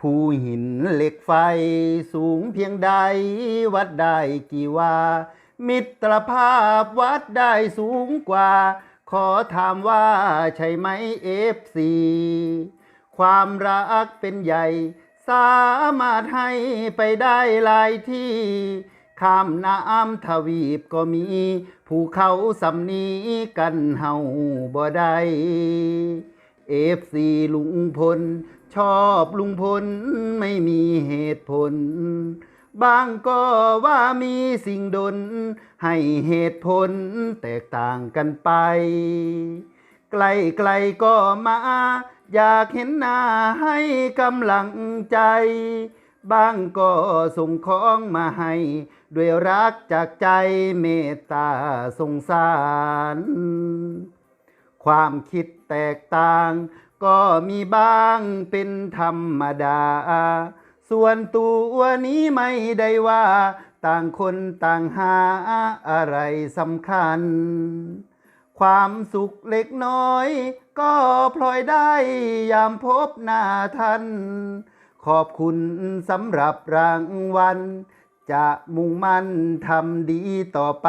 ภูหินเหล็กไฟสูงเพียงใด วัดได้กี่ว่ามิตรภาพวัดได้สูงกว่า ขอถามว่าใช่ไหมเอฟซีความรักเป็นใหญ่ สามารถให้ไปได้หลายที่ข้ามน้ำทวีปก็มี ภูเขาสำนีกันเฮาบ่ได้ เอฟซีลุงพล ชอบลุงพลไม่มีเหตุผล บางก็ว่ามีสิ่งดน ให้เหตุผลแตกต่างกันไป ไกลไกลๆก็มา อยากเห็นหน้าให้กำลังใจ บางก็ส่งของมาให้ ด้วยรักจากใจเมตตาสงสาร ความคิด แตกต่าง ก็มีบ้างเป็นธรรมดา ส่วนตัวนี้ไม่ได้ว่า ต่างคนต่างหาอะไรสำคัญ ความสุขเล็กน้อย ก็พลอยได้ยามพบหน้าท่าน ขอบคุณสำหรับรางวัลจะมุ่งมั่นทำดีต่อไป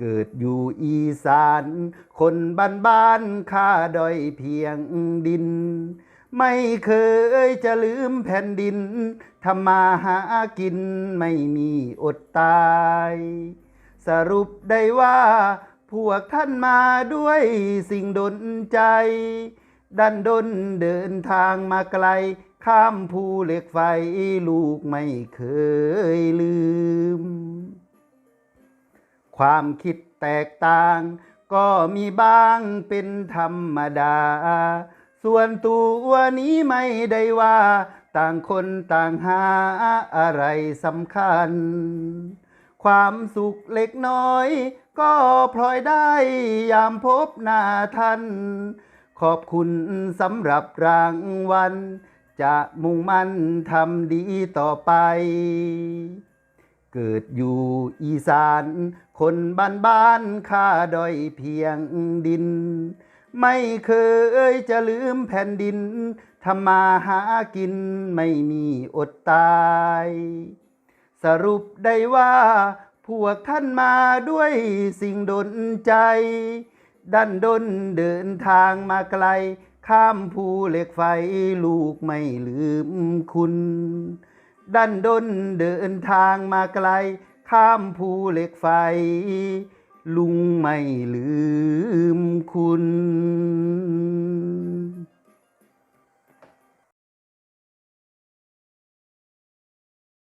เกิดอยู่อีสาน คนบ้านบ้านๆข้าดอยเพียงดิน ไม่เคยจะลืมแผ่นดินทำมาหากินไม่มีอดตาย สรุปได้ว่า พวกท่านมาด้วยสิ่งดนใจ ดันดนเดินทางมาไกล ข้ามภูเหล็กไฟลูกไม่เคยลืม ความคิดแตกต่าง ก็มีบ้างเป็นธรรมดา ส่วนตัวนี้ไม่ได้ว่า ต่างคนต่างหาอะไรสำคัญ ความสุขเล็กน้อย ก็พลอยได้ยามพบหน้าท่าน ขอบคุณสำหรับรางวัลจะมุ่งมั่นทำดีต่อไป เกิดอยู่อีสาน คนบ้านบ้านๆข้าดอยเพียงดิน ไม่เคยจะลืมแผ่นดินทำมาหากินไม่มีอดตาย สรุปได้ว่า พวกท่านมาด้วยสิ่งดนใจ ดันดนเดินทางมาไกล ข้ามภูเหล็กไฟลูกไม่ลืมคุณ ดันดนเดินทางมาไกล ข้ามภูเหล็กไฟ ลุงไม่ลืมคุณ